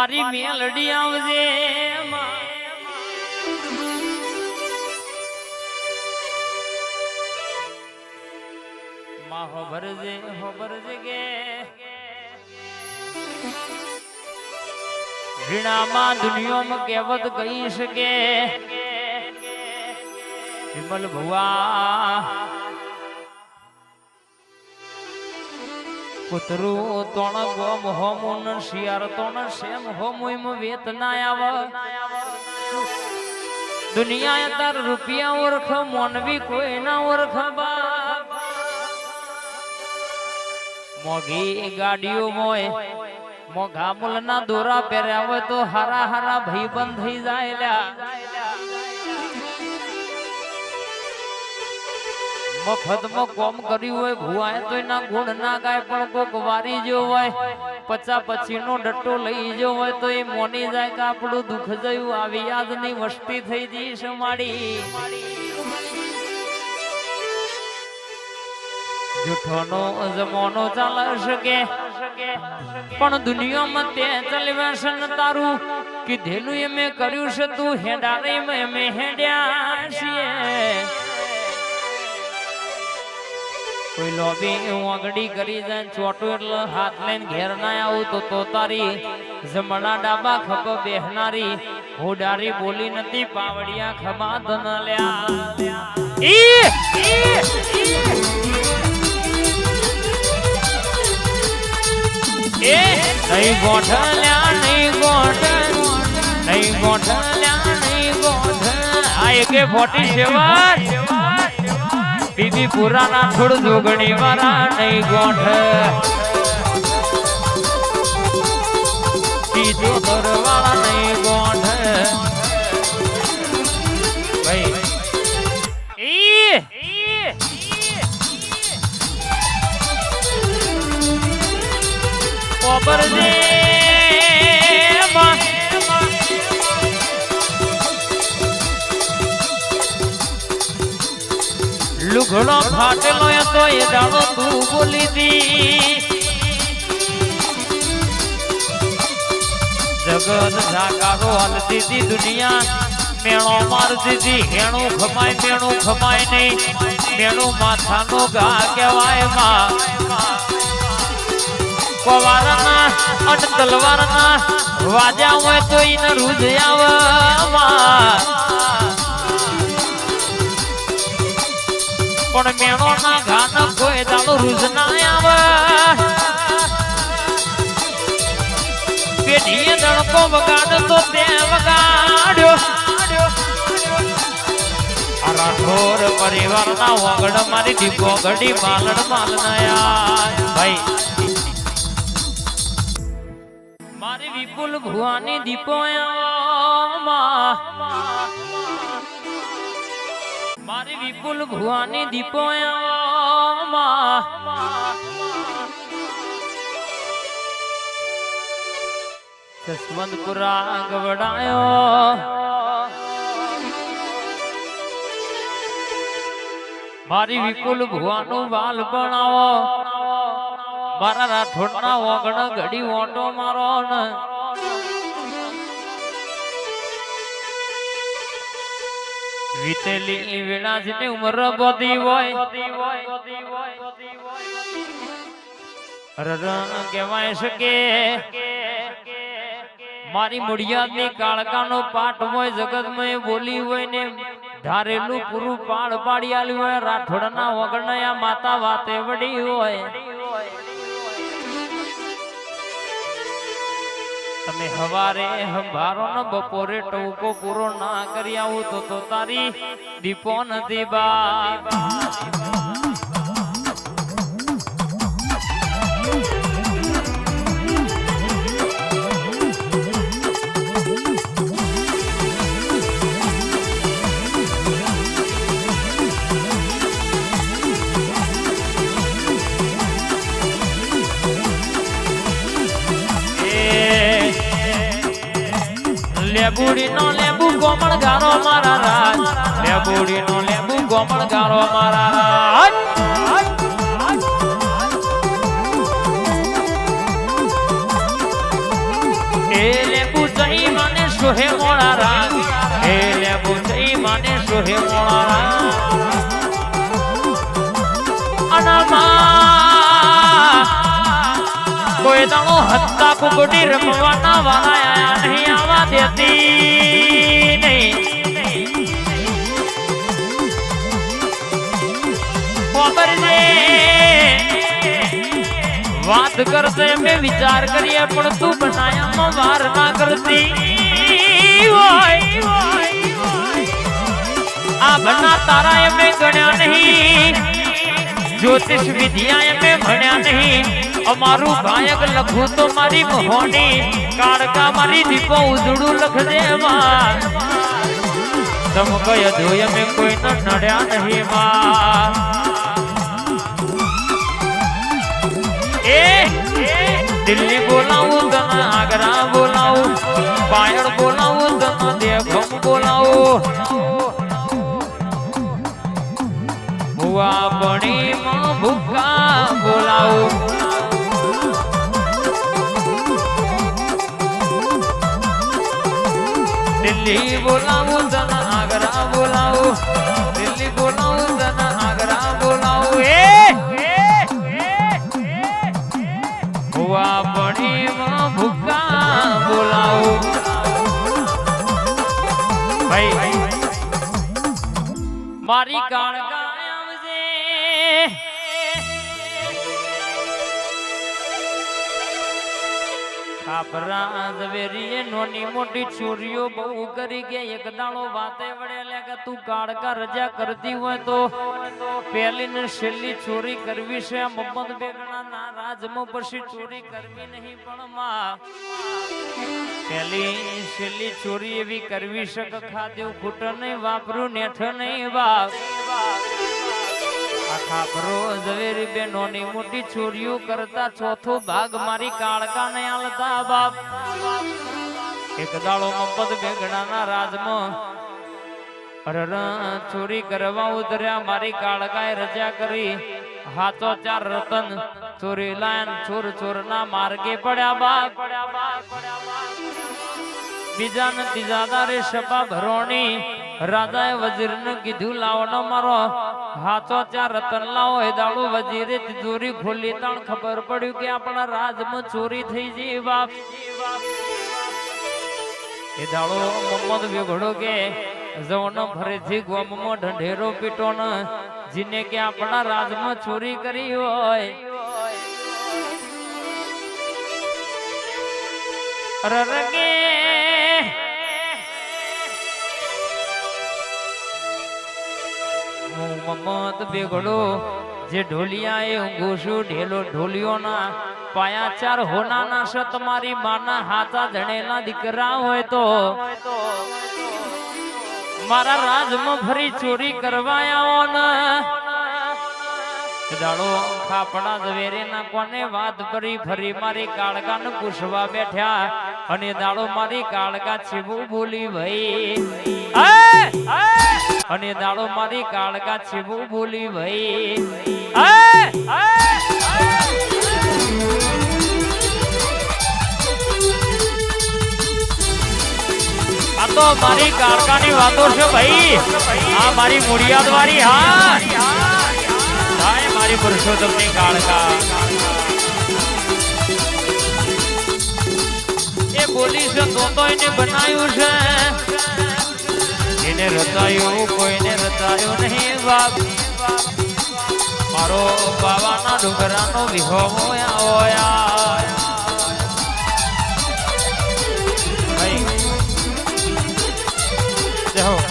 મારી મેલડી આવજે માં. હોબરજે હોભરજે ગે વીણામાં દુનિયામાં કહેવત કહી શકે વિમલ ભુવા કૂતરું તણ ગોમ હોમુન શિયાર તણ શેમ હોમુઈમ વેત ના આવ. દુનિયા તાર રૂપિયા ઓળખ, મોનવી કોઈ ના ઓળખ બાપ. મોઘી ગાડીઓ મોય, મોઘા મુલના દોરા પહેર્યા હોય તો હારા હારા ભાઈબંધ થઈ જાય લ્યા. મફતમાં કોમ કર્યું હોય ભુવાય તો એના ગુણ ના ગાય, પણ કોક વારી જો હોય પચા પછીનો ડટ્ટો લઈ જો હોય, તો એ મોની જાય કે આપણું દુઃખ જયું, આવી યાદની વસ્તી થઈ જઈશ મારી. જમાનો ચાલે શકે, પણ દુનિયામાં તે ચલવેશન તારું, કીધેલું એ કર્યું છે તું હેડા રે મેં હેડ્યા છીએ. કોઈ લોબી ઓગડી કરી જાય ચોટો એટલે હાથ લઈને ઘેર ના આવું તો તોતારી જમણા ડાબા ખપ બેહનારી. હોડારી બોલી નથી, પાવડિયા ખબા ધન લ્યા. નહીં ગોઠલ્યા, નહીં ગોઠ નહીં ગોઠલ્યા, નહીં ગોઠ આ એકે ફોર્ટી સેવન બીબી પુરાના થોડ જોગણી વાળા નહીં ગોઠ. બીજો દરવાળા નહીં ગોઠ. ભાઈ ઈ! લુઘડો ફાટેલો તો એ દાડો તું બોલી દી. જગત જાકારો હાલતી દી દુનિયા, મેણો મારતી દી હેણું ખમાય મેણું ખમાય નહીં. મેણું માથાનો ગા કહેવાયમાં. પવારના અને તલવારના વાજા હોય તો ઈને રૂજ આવે પણ મેળો ના ગાન કોઈ દાડો રૂજ ના આવે. પેઢીએ દળકો વગાડ તો તે વગાડ્યો. આ પરિવાર પરિવારના વગડ મારી દીપો ઘડી માલણ માલ ભાઈ, મારી વિપુલ ભુવાની દીપો મારી વિપુલ ભુવાની દીપો જસવંતપુરા ગવડાયો. મારી વિપુલ ભુવાનું વાલ બનાવો. મારા રાઠોડના ઓગણ ઘડી ઓટો મારો ને. વીતેલી વેળાજની ઉંમર બધી હોય. રર કહેવાય છે કે મારી મુડિયાદની કાળકાનો પાઠ હોય, જગતમાં એ બોલી હોય ને ધારેલું પૂરું પાડ પાડી આલ્યું હોય, રાઠોડના વગરના માતા વાતે વડી હોય. તમે હવારે હંભારો ને બપોરે ટોકો પૂરો ના કરી આવું તો તો તારી દીપો નથી બા લેબુડી નો લેબુ ગોમણ ગારો મારા રાજ. લેબુડી નો લેબુ ગોમણ ગારો મારા રાજ. એ લેબુ જઈ મને સોહે મોળા રાજ. એ લેબુ જઈ મને સોહે મોળા રાજ. અનામા કોઈ દાણો હત્તા કુકડી રમવાના વાળા આયા નહીં, આવા દેતી નહીં. વાત કરશે, મેં વિચાર કરીએ, પણ તું બનાયામાં વાર ના કરતી. આ બના તારા એમને ગણ્યા નહીં. જ્યોતિષ વિદ્યા એમને ભણ્યા નહીં. અમારું ગાયક લખું તો મારી મહોની કાળકા મારી દીપો ઉજળું લખજે માં તમ કય ધોય મેં કોઈને નડ્યા નહીં માં એ, દિલ્હી બોલાવું તને આગ્રા બોલાવું, પાયણ બોલાવું દિલ્હી ખાપરા ઝવેરીએ નોની મોટી ચોરીઓ બહુ કરી ગયા. એક દાણો વાતે વળે લે કે તું કાળકા રજા કરતી હોય તો પહેલી ને છેલ્લી ચોરી કરવી છે. આ મમ્મદ બેગણા ના રાજમાં પછી ચોરી કરવી નહીં, પણ માં, પહેલી છેલ્લી ચોરી એવી કરવી છે કે ખાધ્યું ખૂટ નહીં, વાપરું, નેઠ નહીં, વાપ. આખા બરો બેનો ની મોટી છોરીઓ કરતા ચોથો ભાગ મારી કાળકા ને આલતા બાપ. એક દાડો બેગડા ના રાજમાં ચોરી કરવા ઉતર્યા. મારી કાળકાએ રજા કરી. હાથો ચાર રતન ચોરી લાયન ચોર ના માર્ગે પડ્યા બાપ. બીજા ને ત્રીજા દારે સભા ભરોણી રાજાએ વજીરને કીધું, લાવો ન મારો હાથો ચાર રતન લાવો, એ દાડુ વજીરે તિજોરી ખોલી. તાણ ખબર પડ્યું કે આપણા રાજમાં ચોરી થઈ જઈ બાપ. એ દાડો મોહમ્મદ વેઘડો કે જવનો ફરીથી ગોમમાં ઢંઢેરો પીટો ન, જીને કે આપણા રાજમાં ચોરી કરી હોય. રરગે મમત બેગડો જે ઢોલિયા એ ઊંઘું ઢેલો ઢોલિયોના પાયા ચાર હોનાના સત મારી માના હાથા જણેલા દીકરા હોય તો. મારા રાજમાં ફરી ચોરી કરવા આવો ને. દાડો ખાપડા ઝવેરે ના કોને વાત કરી? ફરી મારી કાળકા ને પૂછવા બેઠ્યા અને દાડો મારી કાળકા છીવું બોલી ભાઈ અને દાડો મારી કાળકા છીવું બોલી ભાઈ આ તો મારી કાળકાની વાતો છે ભાઈ. આ મારી મુડિયાદ વાળી હા મારી પુરુષોત્તમની કાળકા એ બોલી છે, તો બનાવ્યું છે. એને રચાયું, કોઈને રચાયું નહીં, બાપ. મારો બાવાના ડુંગરાનો વિહો મોયા ભાઈ. દેહો